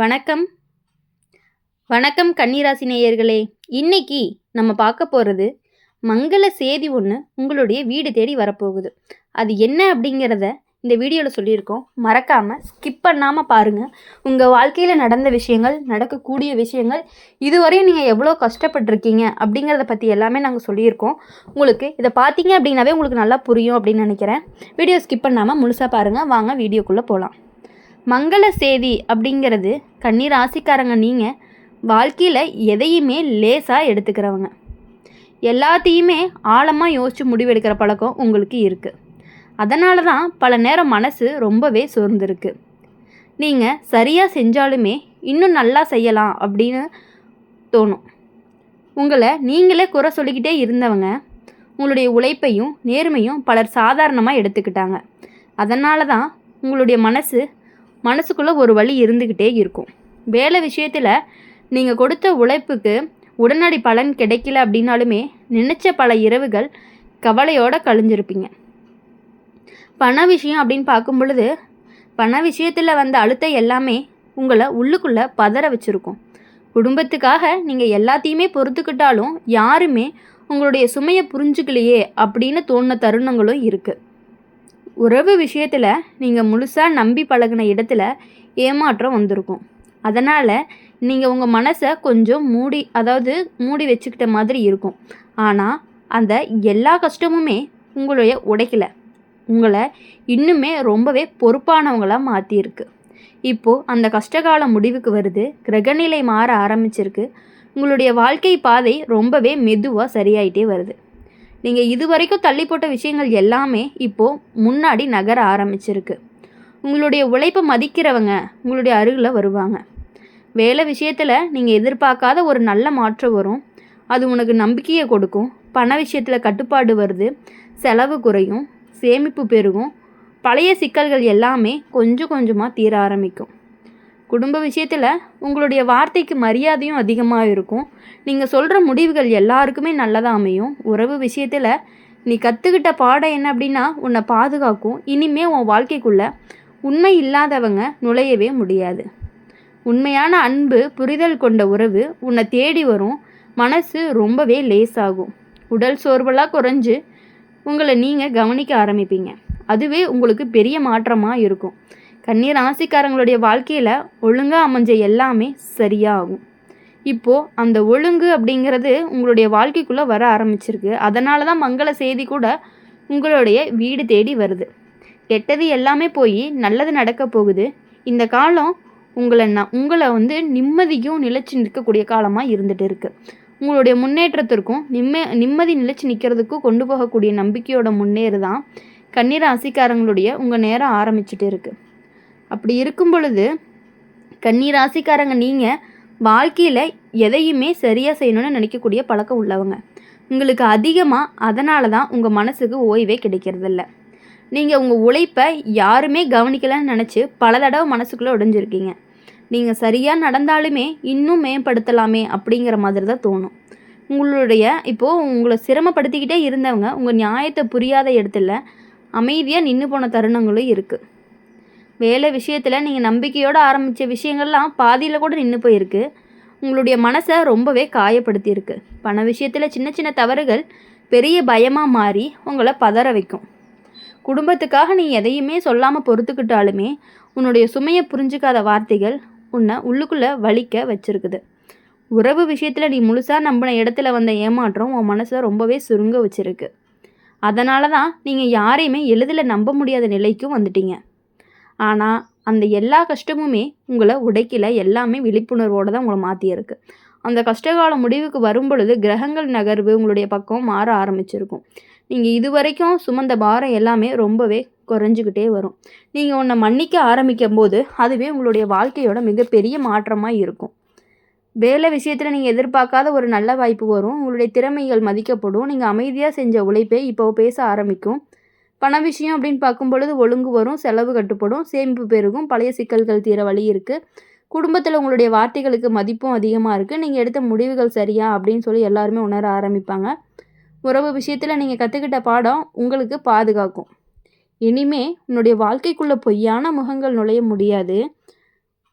வணக்கம். வணக்கம் கன்னிராசி நேயர்களே. இன்னைக்கு நம்ம பார்க்க போகிறது மங்கள சேதி ஒன்று உங்களுடைய வீடு தேடி வரப்போகுது. அது என்ன அப்படிங்கிறத இந்த வீடியோவில் சொல்லியிருக்கோம். மறக்காமல் ஸ்கிப் பண்ணாமல் பாருங்கள் உங்கள் வாழ்க்கையில் நடந்த விஷயங்கள் நடக்கக்கூடிய விஷயங்கள் இதுவரையும் நீங்கள் எவ்வளோ கஷ்டப்பட்டிருக்கீங்க அப்படிங்கிறத பற்றி எல்லாமே நாங்கள் சொல்லியிருக்கோம். உங்களுக்கு இதை பார்த்தீங்க அப்படின்னாவே உங்களுக்கு நல்லா புரியும் அப்படின்னு நினைக்கிறேன். வீடியோ ஸ்கிப் பண்ணாமல் முழுசாக பாருங்கள் வாங்க வீடியோக்குள்ளே போகலாம் மங்கள செய்தி அப்படிங்கிறது கன்னி ராசிக்காரங்க நீங்கள் வாழ்க்கையில் எதையுமே லேசாக எடுத்துக்கிறவங்க. எல்லாத்தையுமே ஆழமாக யோசித்து முடிவெடுக்கிற பழக்கம் உங்களுக்கு இருக்குது அதனால தான் பல நேரம் மனசு ரொம்பவே சோர்ந்துருக்கு. நீங்கள் சரியாக செஞ்சாலுமே இன்னும் நல்லா செய்யலாம் அப்படின்னு தோணும். உங்களை நீங்களே குறை சொல்லிக்கிட்டே இருந்தவங்க உங்களுடைய உழைப்பையும் நேர்மையும் பலர் சாதாரணமாக எடுத்துக்கிட்டாங்க. அதனால தான் உங்களுடைய மனசு மனசுக்குள்ளே ஒரு வழி இருந்துக்கிட்டே இருக்கும். வேலை விஷயத்தில் நீங்கள் கொடுத்த உழைப்புக்கு உடனடி பலன் கிடைக்கல அப்படின்னாலுமே நினச்ச பல இரவுகள் கவலையோடு கழிஞ்சிருப்பீங்க. பண விஷயம் அப்படின்னு பார்க்கும் பொழுது பண விஷயத்தில் வந்த அழுத்தம் எல்லாமே உங்களை உள்ளுக்குள்ளே பதற வச்சுருக்கும். குடும்பத்துக்காக நீங்கள் எல்லாத்தையுமே பொறுத்துக்கிட்டாலும் யாருமே உங்களுடைய சுமையை புரிஞ்சுக்கலையே அப்படின்னு தோணுன தருணங்களும் இருக்குது உறவு விஷயத்தில் நீங்கள் முழுசாக நம்பி பழகின இடத்துல ஏமாற்றம் வந்திருக்கும். அதனால் நீங்கள் உங்கள் மனசை கொஞ்சம் மூடி அதாவது மூடி வச்சுக்கிட்ட மாதிரி இருக்கும். ஆனால் அந்த எல்லா கஷ்டமுமே உங்களுடைய உடைக்கல. உங்களை இன்னுமே ரொம்பவே பொறுப்பானவங்களாக மாற்றியிருக்கு இப்போது அந்த கஷ்டகால முடிவுக்கு வருது. கிரகநிலை மாற ஆரம்பிச்சிருக்கு. உங்களுடைய வாழ்க்கை பாதை ரொம்பவே மெதுவாக சரியாயிட்டே வருது. நீங்கள் இதுவரைக்கும் தள்ளி போட்ட விஷயங்கள் எல்லாமே இப்போது முன்னாடி நகர ஆரம்பிச்சிருக்கு. உங்களுடைய உழைப்பை மதிக்கிறவங்க உங்களுடைய அருகில் வருவாங்க. வேலை விஷயத்தில் நீங்கள் எதிர்பார்க்காத ஒரு நல்ல மாற்றம் வரும். அது உனக்கு நம்பிக்கையை கொடுக்கும். பண விஷயத்தில் கட்டுப்பாடு வருது. செலவு குறையும். சேமிப்பு பெருகும். பழைய சிக்கல்கள் எல்லாமே கொஞ்சம் கொஞ்சமாக தீர ஆரம்பிக்கும். குடும்ப விஷயத்தில் உங்களுடைய வார்த்தைக்கு மரியாதையும் அதிகமாக இருக்கும். நீங்கள் சொல்கிற முடிவுகள் எல்லாருக்குமே நல்லதாக அமையும். உறவு விஷயத்தில் நீ கற்றுக்கிட்ட பாடம் என்ன அப்படின்னா உன்னை பாதுகாக்கும். இனிமே உன் வாழ்க்கைக்குள்ளே உண்மை இல்லாதவங்க நுழையவே முடியாது. உண்மையான அன்பு புரிதல் கொண்ட உறவு உன்னை தேடி வரும். மனசு ரொம்பவே லேஸாகும் உடல் சோர்வெல்லாம் குறைஞ்சு உங்களை நீங்கள் கவனிக்க ஆரம்பிப்பீங்க. அதுவே உங்களுக்கு பெரிய மாற்றமாக இருக்கும். கண்ணீர் ராசிக்காரங்களுடைய வாழ்க்கையில் ஒழுங்காக அமைஞ்ச எல்லாமே சரியாகும். இப்போது அந்த ஒழுங்கு அப்படிங்கிறது உங்களுடைய வாழ்க்கைக்குள்ளே வர ஆரம்பிச்சிருக்கு. அதனால தான் மங்கள செய்தி கூட உங்களுடைய வீடு தேடி வருது. கெட்டது எல்லாமே போய் நல்லது நடக்க போகுது. இந்த காலம் உங்களை நான் உங்களை வந்து நிம்மதியும் நிலச்சி நிற்கக்கூடிய காலமாக இருந்துகிட்டு இருக்குது உங்களுடைய முன்னேற்றத்திற்கும் நிம்ம நிம்மதி நிலச்சி நிற்கிறதுக்கும் கொண்டு போகக்கூடிய நம்பிக்கையோட முன்னேறு தான் கண்ணீர் ஆசிக்காரங்களுடைய உங்கள் நேரம் ஆரம்பிச்சுட்டு இருக்குது அப்படி இருக்கும் பொழுது கன்னி ராசிக்காரங்க நீங்கள் வாழ்க்கையில் எதையுமே சரியாக செய்யணும்னு நினைக்கக்கூடிய பழக்கம் உள்ளவங்க. உங்களுக்கு அதிகமாக அதனால தான் உங்கள் மனசுக்கு ஓய்வே கிடைக்கிறதில்ல. நீங்கள் உங்கள் உழைப்பை யாருமே கவனிக்கலன்னு நினச்சி பல தடவை மனசுக்குள்ளே உடைஞ்சிருக்கீங்க நீங்கள் சரியாக நடந்தாலுமே இன்னும் மேம்படுத்தலாமே அப்படிங்கிற மாதிரி தான் தோணும். உங்களுடைய இப்போது உங்களை சிரமப்படுத்திக்கிட்டே இருந்தவங்க உங்கள் நியாயத்தை புரியாத இடத்துல அமைதியாக நின்று போன தருணங்களும் இருக்குது வேலை விஷயத்தில் நீங்கள் நம்பிக்கையோடு ஆரம்பித்த விஷயங்கள்லாம் பாதியில் கூட நின்று போயிருக்கு. உங்களுடைய மனசை ரொம்பவே காயப்படுத்தியிருக்கு. பண விஷயத்தில் சின்ன சின்ன தவறுகள் பெரிய பயமாக மாறி உங்களை பதற வைக்கும். குடும்பத்துக்காக நீ எதையுமே சொல்லாமல் பொறுத்துக்கிட்டாலுமே உன்னுடைய சுமையை புரிஞ்சுக்காத வார்த்தைகள் உன்னை உள்ளுக்குள்ளே வலிக்க வச்சுருக்குது. உறவு விஷயத்தில் நீ முழுசாக நம்பின இடத்துல வந்த ஏமாற்றம் உன் மனசை ரொம்பவே சுருங்க வச்சுருக்கு. அதனால தான் நீங்கள் யாரையுமே எளிதில் நம்ப முடியாத நிலைக்கும் வந்துட்டீங்க. ஆனால் அந்த எல்லா கஷ்டமுமே உங்களை உடைக்கல. எல்லாமே விழிப்புணர்வோடு தான் உங்களை மாற்றியிருக்கு அந்த கஷ்டகால முடிவுக்கு வரும் பொழுது கிரகங்கள் நகர்வு உங்களுடைய பக்கம் மாற ஆரம்பிச்சிருக்கும். நீங்கள் இது வரைக்கும் சுமந்த பாரம் எல்லாமே ரொம்பவே குறைஞ்சிக்கிட்டே வரும். நீங்கள் உன்னை மன்னிக்க ஆரம்பிக்கும் போது அதுவே உங்களுடைய வாழ்க்கையோட மிகப்பெரிய மாற்றமாக இருக்கும். வேலை விஷயத்தில் நீங்கள் எதிர்பார்க்காத ஒரு நல்ல வாய்ப்பு வரும். உங்களுடைய திறமைகள் மதிக்கப்படும். நீங்கள் அமைதியாக செஞ்ச உழைப்பே இப்போ பேச ஆரம்பிக்கும். பண விஷயம் அப்படின்னு பார்க்கும் பொழுது ஒழுங்கு வரும் செலவு கட்டுப்படும் சேமிப்பு பெருகும் பழைய சிக்கல்கள் தீர வழி இருக்குது குடும்பத்தில் உங்களுடைய வார்த்தைகளுக்கு மதிப்பும் அதிகமாக இருக்குது நீங்கள் எடுத்த முடிவுகள் சரியா அப்படின்னு சொல்லி எல்லாருமே உணர ஆரம்பிப்பாங்க. உறவு விஷயத்தில் நீங்கள் கற்றுக்கிட்ட பாடம் உங்களுக்கு பாதுகாக்கும். இனிமே உன்னுடைய வாழ்க்கைக்குள்ளே பொய்யான முகங்கள் நுழைய முடியாது.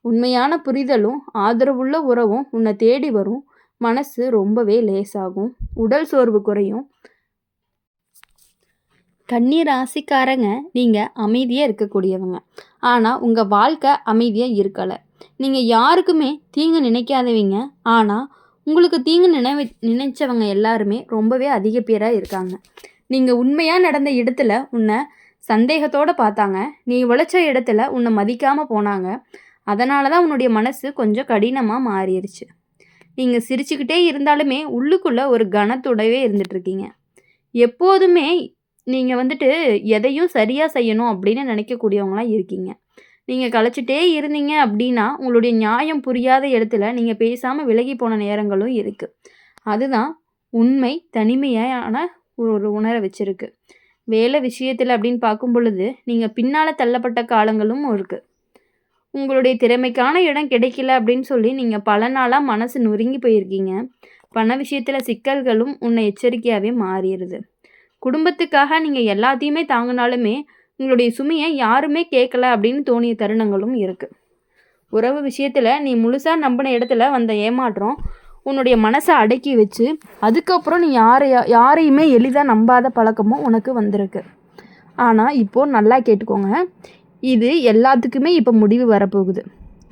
உண்மையான புரிதலும் ஆதரவுள்ள உறவும் உன்னை தேடி வரும். மனசு ரொம்பவே லேசாகும். உடல் சோர்வு குறையும். கன்னி ராசிக்காரங்க நீங்கள் அமைதியாக இருக்கக்கூடியவங்க. ஆனால் உங்கள் வாழ்க்கை அமைதியாக இருக்கலை. நீங்கள் யாருக்குமே தீங்கு நினைக்காதவங்க. ஆனால் உங்களுக்கு தீங்கு நினைவு நினைச்சவங்க எல்லாருமே ரொம்பவே அதிக பேராக இருக்காங்க. நீங்கள் உண்மையாக நடந்த இடத்துல உன்னை சந்தேகத்தோடு பார்த்தாங்க. நீ உழைச்ச இடத்துல உன்னை மதிக்காமல் போனாங்க. அதனால தான் உன்னுடைய மனசு கொஞ்சம் கடினமாக மாறிடுச்சு நீங்கள் சிரிச்சுக்கிட்டே இருந்தாலுமே உள்ளுக்குள்ளே ஒரு கனத்துடவே இருந்துகிட்ருக்கீங்க எப்போதுமே நீங்கள் வந்துட்டு எதையும் சரியாக செய்யணும் அப்படின்னு நினைக்கக்கூடியவங்களாம் இருக்கீங்க. நீங்கள் கலைச்சிட்டே இருந்தீங்க அப்படின்னா உங்களுடைய நியாயம் புரியாத இடத்துல நீங்கள் பேசாமல் விலகி போன நேரங்களும் இருக்குது அதுதான் உண்மை தனிமையான ஒரு உணர வச்சிருக்கு. வேலை விஷயத்தில் அப்படின்னு பார்க்கும் பொழுது நீங்கள் பின்னால் தள்ளப்பட்ட காலங்களும் இருக்குது உங்களுடைய திறமைக்கான இடம் கிடைக்கல அப்படின்னு சொல்லி நீங்கள் பல நாளாக மனசு நொறுங்கி போயிருக்கீங்க. பண விஷயத்தில் சிக்கல்களும் உன்னை எச்சரிக்கையாகவே மாறிடுது. குடும்பத்துக்காக நீங்கள் எல்லாத்தையுமே தாங்கினாலுமே உங்களுடைய சுமையை யாருமே கேட்கல அப்படின்னு தோணிய தருணங்களும் இருக்குது உறவு விஷயத்தில் நீ முழுசாக நம்பின இடத்துல வந்த ஏமாற்றம் உன்னுடைய மனசை அடக்கி வச்சு அதுக்கப்புறம் நீ யாரை யாரையுமே எளிதாக நம்பாத பழக்கமும் உனக்கு வந்திருக்கு. ஆனால் இப்போது நல்லா கேட்டுக்கோங்க. இது எல்லாத்துக்குமே இப்போ முடிவு வரப்போகுது.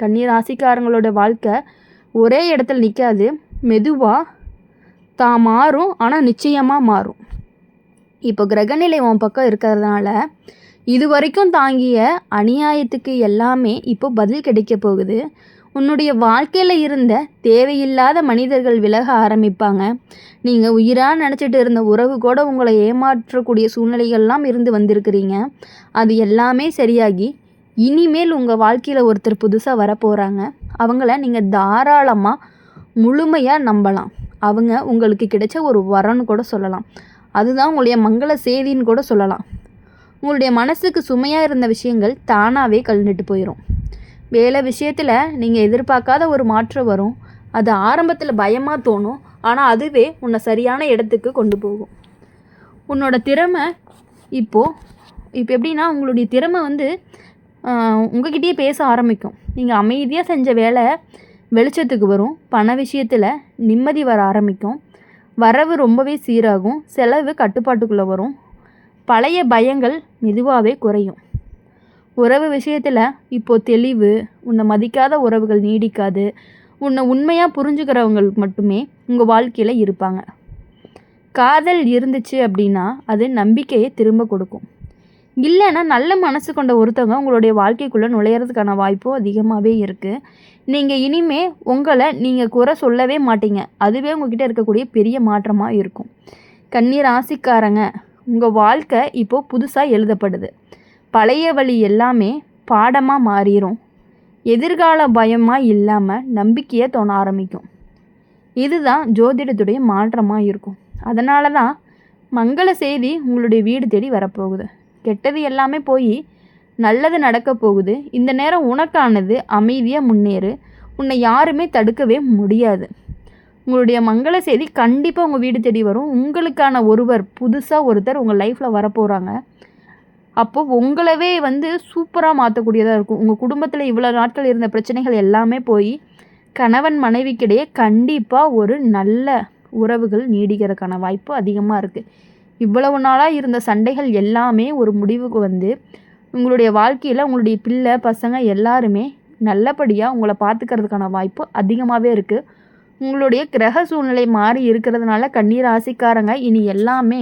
கண்ணீர் ராசிக்காரங்களோட வாழ்க்கை ஒரே இடத்துல நிற்காது மெதுவாக தான் மாறும் ஆனால் நிச்சயமாக மாறும். இப்போ கிரகநிலை உன் பக்கம் இருக்கிறதுனால இது வரைக்கும் தாங்கிய அநியாயத்துக்கு எல்லாமே இப்போ பதில் கிடைக்க போகுது. உன்னுடைய வாழ்க்கையில் இருந்த தேவையில்லாத மனிதர்கள் விலக ஆரம்பிப்பாங்க. நீங்கள் உயிராக நினச்சிட்டு இருந்த உறவு கூட உங்களை ஏமாற்றக்கூடிய சூழ்நிலைகள்லாம் இருந்து வந்திருக்கிறீங்க. அது எல்லாமே சரியாகி இனிமேல் உங்கள் வாழ்க்கையில் ஒருத்தர் புதுசாக வரப்போகிறாங்க அவங்கள நீங்கள் தாராளமாக முழுமையாக நம்பலாம். அவங்க உங்களுக்கு கிடைச்ச ஒரு வரன்னு கூட சொல்லலாம். அதுதான் உங்களுடைய மங்கள செய்தின்னு கூட சொல்லலாம். உங்களுடைய மனசுக்கு சுமையாக இருந்த விஷயங்கள் தானாகவே கழுந்துட்டு போயிடும் வேலை விஷயத்தில் நீங்கள் எதிர்பார்க்காத ஒரு மாற்றம் வரும். அது ஆரம்பத்தில் பயமாக தோணும். ஆனால் அதுவே உன்னை சரியான இடத்துக்கு கொண்டு போகும். உன்னோட திறமை இப்போது இப்போ எப்படின்னா உங்களுடைய திறமை வந்து உங்ககிட்டயே பேச ஆரம்பிக்கும். நீங்கள் அமைதியாக செஞ்ச வேலை வெளிச்சத்துக்கு வரும். பண விஷயத்தில் நிம்மதி வர ஆரம்பிக்கும். வரவு ரொம்பவே சீராகும் செலவு கட்டுப்பாட்டுக்குள்ளே வரும். பழைய பயங்கள் மெதுவாகவே குறையும். உறவு விஷயத்தில் இப்போது தெளிவு உன்னை மதிக்காத உறவுகள் நீடிக்காது உன்னை உண்மையாக புரிஞ்சுக்கிறவங்களுக்கு மட்டுமே உங்கள் வாழ்க்கையில் இருப்பாங்க. காதல் இருந்துச்சு அப்படின்னா அது நம்பிக்கையை திரும்ப கொடுக்கும். இல்லைன்னா நல்ல மனசு கொண்ட ஒருத்தவங்க உங்களுடைய வாழ்க்கைக்குள்ளே நுழையிறதுக்கான வாய்ப்பும் அதிகமாகவே இருக்குது நீங்கள் இனிமே உங்களை நீங்கள் குறை சொல்லவே மாட்டீங்க. அதுவே உங்ககிட்ட இருக்கக்கூடிய பெரிய மாற்றமாக இருக்கும். கண்ணீர் ஆசிக்காரங்க உங்கள் வாழ்க்கை இப்போது புதுசாக எழுதப்படுது. பழைய வழி எல்லாமே பாடமாக மாறிடும் எதிர்கால பயமாக இல்லாமல் நம்பிக்கையை தோண ஆரம்பிக்கும். இதுதான் ஜோதிடத்துடைய மாற்றமாக இருக்கும். அதனால தான் மங்கள செய்தி உங்களுடைய வீடு தேடி வரப்போகுது. கெட்டது எல்லாமே போய் நல்லது நடக்க போகுது. இந்த நேரம் உனக்கானது அமைதியாக முன்னேறு. உன்னை யாருமே தடுக்கவே முடியாது. உங்களுடைய மங்கள செய்தி கண்டிப்பாக உங்கள் வீடு தேடி வரும். உங்களுக்கான ஒருவர் புதுசாக ஒருத்தர் உங்கள் லைஃப்பில் வரப்போகிறாங்க அப்போது உங்களவே வந்து சூப்பராக மாற்றக்கூடியதாக இருக்கும். உங்கள் குடும்பத்தில் இவ்வளோ நாட்கள் இருந்த பிரச்சனைகள் எல்லாமே போய் கணவன் மனைவிக்கிடையே கண்டிப்பாக ஒரு நல்ல உறவுகள் நீடிக்கிறதுக்கான வாய்ப்பு அதிகமாக இருக்குது இவ்வளவு நாளாக இருந்த சண்டைகள் எல்லாமே ஒரு முடிவுக்கு வந்து உங்களுடைய வாழ்க்கையில் உங்களுடைய பிள்ளை பசங்க எல்லாருமே நல்லபடியாக உங்களை பார்த்துக்கிறதுக்கான வாய்ப்பு அதிகமாகவே இருக்குது உங்களுடைய கிரக சூழ்நிலை மாறி இருக்கிறதுனால கண்ணீர் ராசிக்காரங்க இனி எல்லாமே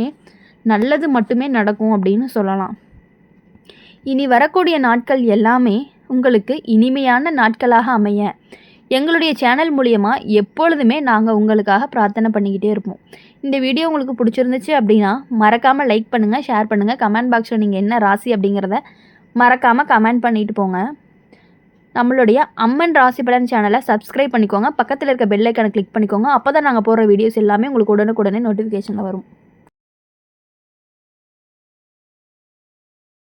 நல்லது மட்டுமே நடக்கும் அப்படின்னு சொல்லலாம். இனி வரக்கூடிய நாட்கள் எல்லாமே உங்களுக்கு இனிமையான நாட்களாக அமைய எங்களுடைய சேனல் மூலியமாக எப்பொழுதுமே நாங்கள் உங்களுக்காக பிரார்த்தனை பண்ணிக்கிட்டே இருப்போம். இந்த வீடியோ உங்களுக்கு பிடிச்சிருந்துச்சு அப்படின்னா மறக்காமல் லைக் பண்ணுங்கள் ஷேர் பண்ணுங்கள் கமெண்ட் பாக்ஸில் நீங்கள் என்ன ராசி அப்படிங்கிறத மறக்காமல் கமெண்ட் பண்ணிட்டு போங்க. நம்மளுடைய அம்மன் ராசி பலன் சேனலை சப்ஸ்கிரைப் பண்ணிக்கோங்க. பக்கத்தில் இருக்க பெல்லைக்கான கிளிக் பண்ணிக்கோங்க. அப்போ தான் நாங்கள் போடுற வீடியோஸ் எல்லாமே உங்களுக்கு உடனுக்குடனே நோட்டிஃபிகேஷனில் வரும்.